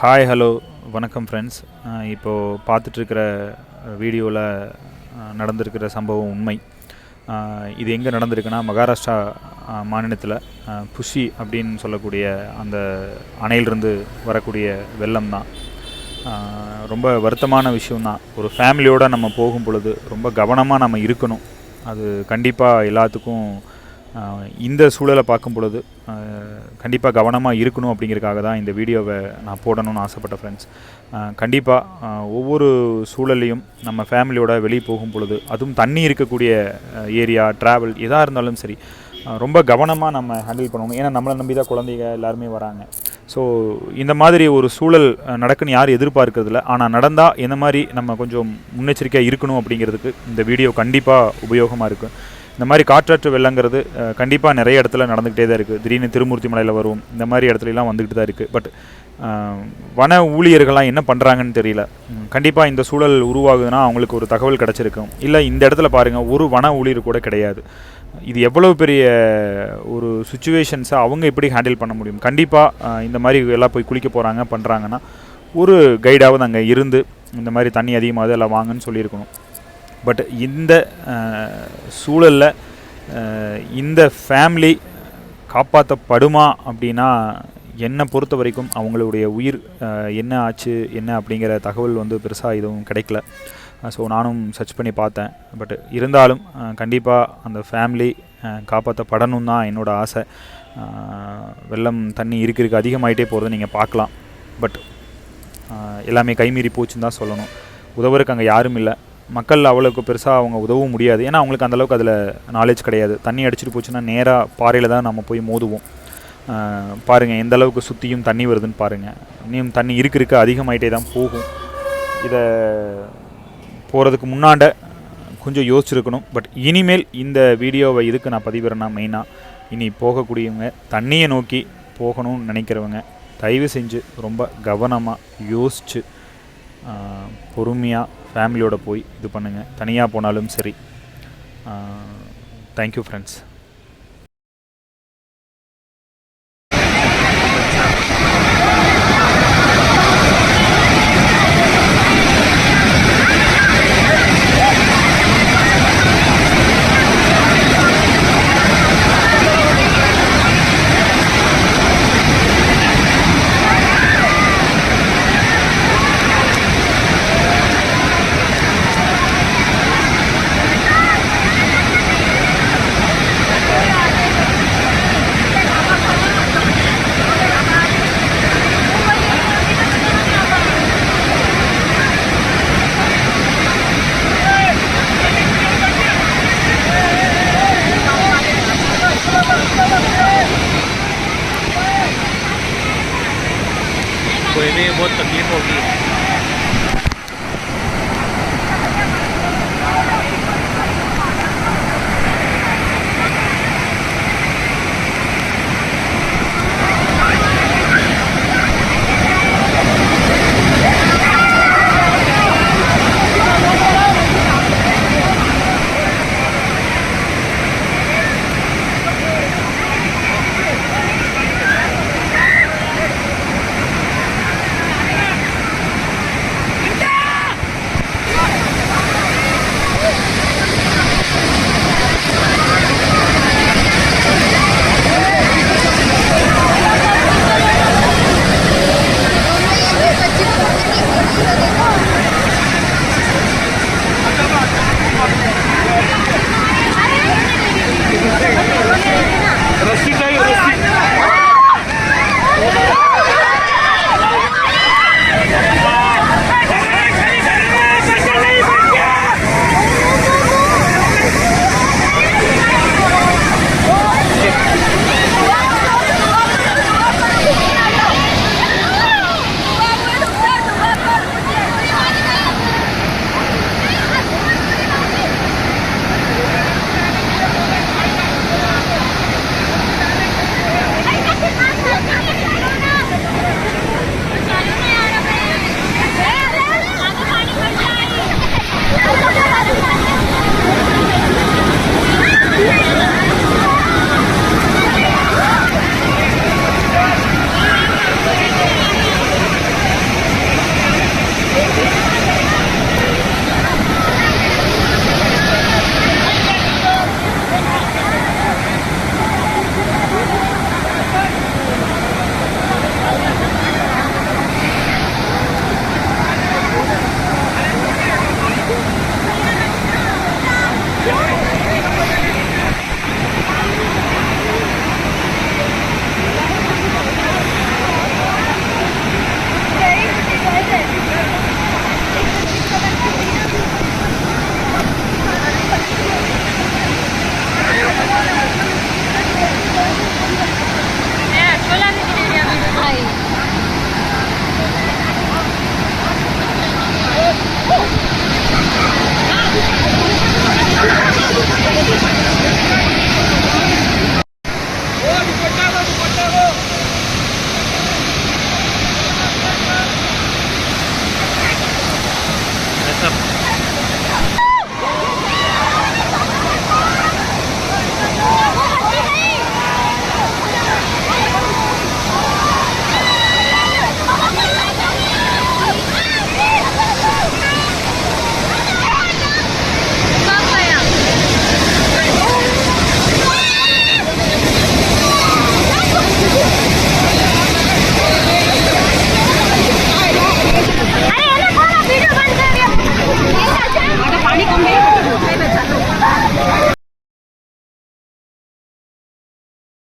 Hi hello வணக்கம் friends இப்போது பார்த்துட்ருக்கிற வீடியோவில் நடந்திருக்கிற சம்பவம் உண்மை. இது எங்கே நடந்திருக்குன்னா மகாராஷ்டிரா மாநிலத்தில் புஷி அப்படின்னு சொல்லக்கூடிய அந்த அணையிலிருந்து வரக்கூடிய வெள்ளம் தான். ரொம்ப வருத்தமான விஷயம்தான் ஒரு ஃபேமிலியோடு நம்ம போகும் பொழுது ரொம்ப கவனமாக நம்ம இருக்கணும். அது கண்டிப்பாக எல்லாத்துக்கும் இந்த சூழலை பார்க்கும் பொழுது கண்டிப்பாக கவனமாக இருக்கணும் அப்படிங்கிறதுக்காக தான் இந்த வீடியோவை நான் போடணும்னு ஆசைப்பட்ட ஃப்ரெண்ட்ஸ் கண்டிப்பாக ஒவ்வொரு சூழல்லையும் நம்ம ஃபேமிலியோட வெளியே போகும் பொழுது அதுவும் தண்ணி இருக்கக்கூடிய ஏரியா ட்ராவல் எதாக இருந்தாலும் சரி ரொம்ப கவனமாக நம்ம ஹேண்டில் பண்ணணும். ஏன்னா நம்மளை நம்பி தான் குழந்தைங்க எல்லாருமே வராங்க. ஸோ இந்த மாதிரி ஒரு சூழல் நடக்குன்னு யாரும் எதிர்பார்க்கறதில்ல. ஆனால் நடந்தால் எந்த மாதிரி நம்ம கொஞ்சம் முன்னெச்சரிக்கையாக இருக்கணும் அப்படிங்கிறதுக்கு இந்த வீடியோ கண்டிப்பாக உபயோகமாக இருக்கும் இந்த மாதிரி காற்றாற்று வெள்ளங்கிறது கண்டிப்பாக நிறைய இடத்துல நடந்துக்கிட்டே தான் இருக்குது திடீர்னு திருமூர்த்தி மலையில் வரும். இந்த மாதிரி இடத்துலலாம் வந்துக்கிட்டு தான் இருக்குது பட் வன ஊழியர்கள்லாம் என்ன பண்ணுறாங்கன்னு தெரியல. கண்டிப்பாக இந்த சூழல் உருவாகுதுன்னா அவங்களுக்கு ஒரு தகவல் கிடச்சிருக்கும். இல்லை இந்த இடத்துல பாருங்கள் ஒரு வன ஊழியர் கூட கிடையாது. இது எவ்வளோ பெரிய ஒரு சுச்சுவேஷன்ஸை அவங்க எப்படி ஹேண்டில் பண்ண முடியும்? கண்டிப்பாக இந்த மாதிரி எல்லாம் போய் குளிக்க போகிறாங்க பண்ணுறாங்கன்னா ஒரு கைடாவது அங்கே இருந்து இந்த மாதிரி தண்ணி அதிகமாக எல்லாம் வாங்கன்னு சொல்லியிருக்கணும். பட் இந்த சூழலில் இந்த ஃபேமிலி காப்பாற்றப்படுமா அப்படின்னா என்னை பொறுத்த வரைக்கும் அவங்களுடைய உயிர் என்ன ஆச்சு என்ன அப்படிங்கிற தகவல் வந்து பெருசாக எதுவும் கிடைக்கல. ஸோ நானும் சர்ச் பண்ணி பார்த்தேன். பட் இருந்தாலும் கண்டிப்பாக அந்த ஃபேமிலி காப்பாற்றப்படணும் தான் என்னோடய ஆசை. வெள்ளம் தண்ணி இருக்கு இருக்கு அதிகமாகிட்டே போகிறத நீங்கள் பார்க்கலாம். பட் எல்லாமே கைமீறி போச்சுன்னு தான் சொல்லணும். உதவுறதுக்கு அங்கே யாரும் இல்லை. மக்கள் அவ்வளோக்கு பெருசாக அவங்க உதவும் முடியாது. ஏன்னா அவங்களுக்கு அந்தளவுக்கு அதில் நாலேஜ் கிடையாது. தண்ணி அடிச்சிட்டு போச்சுன்னா நேராக பாறையில் தான் நம்ம போய் மோதுவோம். பாருங்கள் எந்த அளவுக்கு சுற்றியும் தண்ணி வருதுன்னு பாருங்கள் இன்னும் தண்ணி இருக்க இருக்க அதிகமாயிட்டே தான் போகும். இதை போகிறதுக்கு முன்னாண்ட கொஞ்சம் யோசிச்சிருக்கணும். பட் இனிமேல் இந்த வீடியோவை இதுக்கு நான் பதிவிடுறேன்னா மெயினாக இனி போகக்கூடியவங்க தண்ணியை நோக்கி போகணும்னு நினைக்கிறவங்க தயவு செஞ்சு ரொம்ப கவனமாக யோசித்து பொறுமையாக ஃபேமிலியோடு போய் இது பண்ணுங்கள் தனியாக போனாலும் சரி. தேங்க்யூ ஃப்ரெண்ட்ஸ் भी बहुत तकलीफ़ होगी।